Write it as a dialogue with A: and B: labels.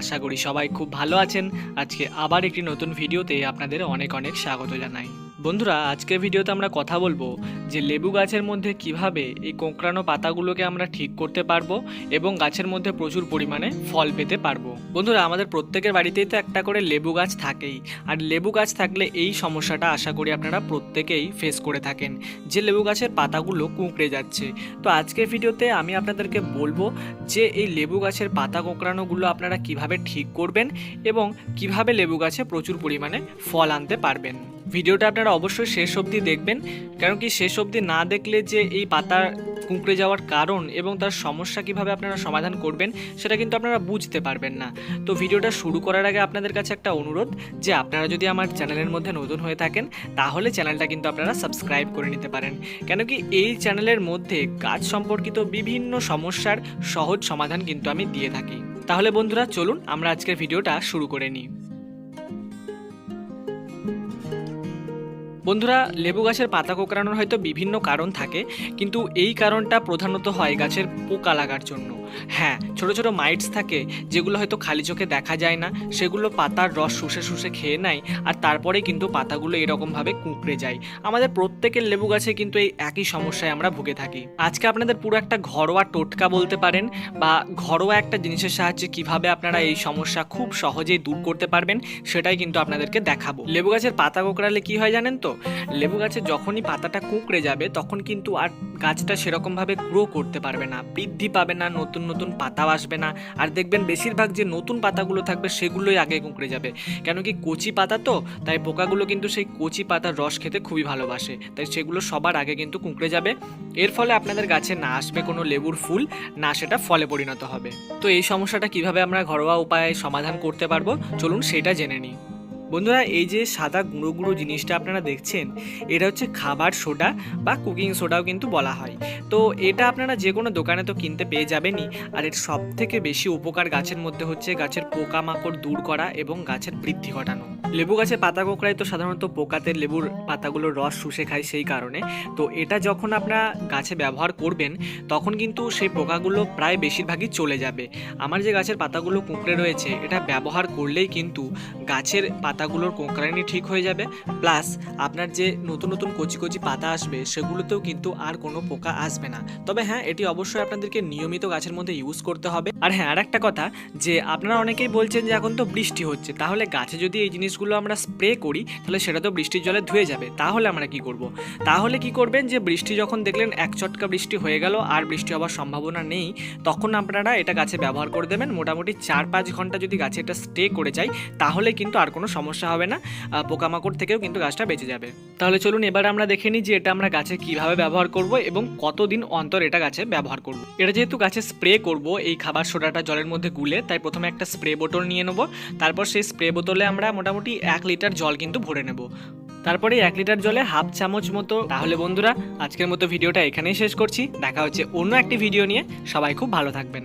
A: আশা করি সবাই খুব ভালো আছেন। আজকে আবার একটি নতুন ভিডিওতে আপনাদের অনেক অনেক স্বাগত জানাই। বন্ধুরা, আজকের ভিডিওতে আমরা কথা বলব যে লেবু গাছের মধ্যে কীভাবে এই কোঁকড়ানো পাতাগুলোকে আমরা ঠিক করতে পারব এবং গাছের মধ্যে প্রচুর পরিমাণে ফল পেতে পারব। বন্ধুরা, আমাদের প্রত্যেকের বাড়িতেই তো একটা করে লেবু গাছ থাকেই। আর লেবু গাছ থাকলে এই সমস্যাটা আশা করি আপনারা প্রত্যেকেই ফেস করে থাকেন যে লেবু গাছের পাতাগুলো কুঁকড়ে যাচ্ছে। তো আজকের ভিডিওতে আমি আপনাদেরকে বলব যে এই লেবু গাছের পাতা কোঁকড়ানোগুলো আপনারা কীভাবে ঠিক করবেন এবং কীভাবে লেবু গাছে প্রচুর পরিমাণে ফল আনতে পারবেন। ভিডিওটা আপনারা অবশ্যই শেষ অবধি দেখবেন, কারণ কি শেষ অবধি না দেখলে যে এই পাতা কুঁকড়ে যাওয়ার কারণ এবং তার সমস্যা কীভাবে আপনারা সমাধান করবেন, সেটা কিন্তু আপনারা বুঝতে পারবেন না। তো ভিডিওটা শুরু করার আগে আপনাদের কাছে একটা অনুরোধ, যে আপনারা যদি আমার চ্যানেলের মধ্যে নতুন হয়ে থাকেন, তাহলে চ্যানেলটা কিন্তু আপনারা সাবস্ক্রাইব করে নিতে পারেন। কেন কি এই চ্যানেলের মধ্যে গাছ সম্পর্কিত বিভিন্ন সমস্যার সহজ সমাধান কিন্তু আমি দিয়ে থাকি। তাহলে বন্ধুরা, চলুন আমরা আজকের ভিডিওটা শুরু করে নিই। বন্ধুরা, লেবু গাছের পাতা কোঁকড়ানোর হয়তো বিভিন্ন কারণ থাকে, কিন্তু এই কারণটা প্রধানত হয় গাছের পোকা লাগার জন্য। হ্যাঁ ছোট ছোট মাইটস থাকে যেগুলো হয়তো খালি চোখে দেখা যায় না, সেগুলো পাতার রস শুষে শুষে খেয়ে নেয় আর তারপরে কিন্তু পাতাগুলো এরকমভাবে কুঁকড়ে যায়। আমাদের প্রত্যেকের লেবু গাছে কিন্তু এই একই সমস্যায় আমরা ভুগে থাকি। আজকে আপনাদের পুরো একটা ঘরোয়া টোটকা বলতে পারেন বা ঘরোয়া একটা জিনিসের সাহায্যে কীভাবে আপনারা এই সমস্যা খুব সহজেই দূর করতে পারবেন, সেটাই কিন্তু আপনাদেরকে দেখাবো। লেবু গাছের পাতা কোঁকড়ালে কি হয় জানেন তো? লেবু গাছে যখনই পাতাটা কুঁকড়ে যাবে, তখন কিন্তু আর গাছটা সেরকমভাবে গ্রো করতে পারবে না, বৃদ্ধি পাবে না, নতুন নতুন নতুন পাতাও আসবে না। আর দেখবেন বেশিরভাগ যে নতুন পাতাগুলো থাকবে সেগুলোই আগে কুঁকড়ে যাবে। কেন কি কচি পাতা তো, তাই পোকাগুলো কিন্তু সেই কচি পাতার রস খেতে খুবই ভালোবাসে। তাই সেগুলো সবার আগে কিন্তু কুঁকড়ে যাবে। এর ফলে আপনাদের গাছে না আসবে কোনো লেবুর ফুল, না সেটা ফলে পরিণত হবে। তো এই সমস্যাটা কীভাবে আমরা ঘরোয়া উপায়ে সমাধান করতে পারব? চলুন সেটা জেনে নিই। বন্ধুরা, এই যে সাদা গুঁড়ো গুঁড়ো জিনিসটা আপনারা দেখছেন, এটা হচ্ছে খাবার সোডা বা কুকিং সোডাও কিন্তু বলা হয়। তো এটা আপনারা যে কোনো দোকানে তো কিনতে পেয়ে যাবেনই। আর এর সব থেকে বেশি উপকার গাছের মধ্যে হচ্ছে গাছের পোকামাকড় দূর করা এবং গাছের বৃদ্ধি ঘটানো। লেবু গাছের পাতা কোঁকড়ায় তো সাধারণত পোকাতে লেবুর পাতাগুলোর রস শুষে খায় সেই কারণে। তো এটা যখন আপনারা গাছে ব্যবহার করবেন, তখন কিন্তু সেই পোকাগুলো প্রায় বেশিরভাগই চলে যাবে। আমার যে গাছের পাতাগুলো কুঁকড়ে রয়েছে, এটা ব্যবহার করলেই কিন্তু গাছের পাতাগুলোর কোঁকড়ানি ঠিক হয়ে যাবে। প্লাস আপনার যে নতুন নতুন কচি কচি পাতা আসবে, সেগুলোতেও কিন্তু আর কোনো পোকা আসবে না। তবে হ্যাঁ এটি অবশ্যই আপনাদেরকে নিয়মিত গাছের মধ্যে ইউজ করতে হবে। আর হ্যাঁ আর একটা কথা যে আপনারা অনেকেই বলছেন যে এখন তো বৃষ্টি হচ্ছে, তাহলে গাছে যদি এই জিনিসগুলো আমরা স্প্রে করি, তাহলে সেটা তো বৃষ্টির জলে ধুয়ে যাবে। তাহলে আমরা কি করব? তাহলে কি করবেন যে, বৃষ্টি যখন দেখলেন এক চটকা বৃষ্টি হয়ে গেল আর বৃষ্টি হওয়ার সম্ভাবনা নেই, তখন আপনারা এটা গাছে ব্যবহার করে দেবেন। মোটামুটি চার পাঁচ ঘণ্টা যদি গাছে এটা স্টে করে যায়, তাহলে কিন্তু আর কোনো সমস্যা হবে না। পোকামাকড় থেকেও কিন্তু গাছটা বেঁচে যাবে। তাহলে চলুন এবার আমরা দেখে নিই যে, এটা আমরা গাছে কীভাবে ব্যবহার করব এবং কতদিন অন্তর এটা গাছে ব্যবহার করব। এটা যেহেতু গাছে স্প্রে করব, এই খাবার সোডাটা জলের মধ্যে গুলে, তাই প্রথমে একটা স্প্রে বোতল নিয়ে নেব। তারপর সেই স্প্রে বোতলে আমরা মোটামুটি এক লিটার জল কিন্তু ভরে নেব। তারপরে এক লিটার জলে হাফ চামচ মতো। তাহলে বন্ধুরা, আজকের মতো ভিডিওটা এখানেই শেষ করছি। দেখা হচ্ছে অন্য একটি ভিডিও নিয়ে। সবাই খুব ভালো থাকবেন।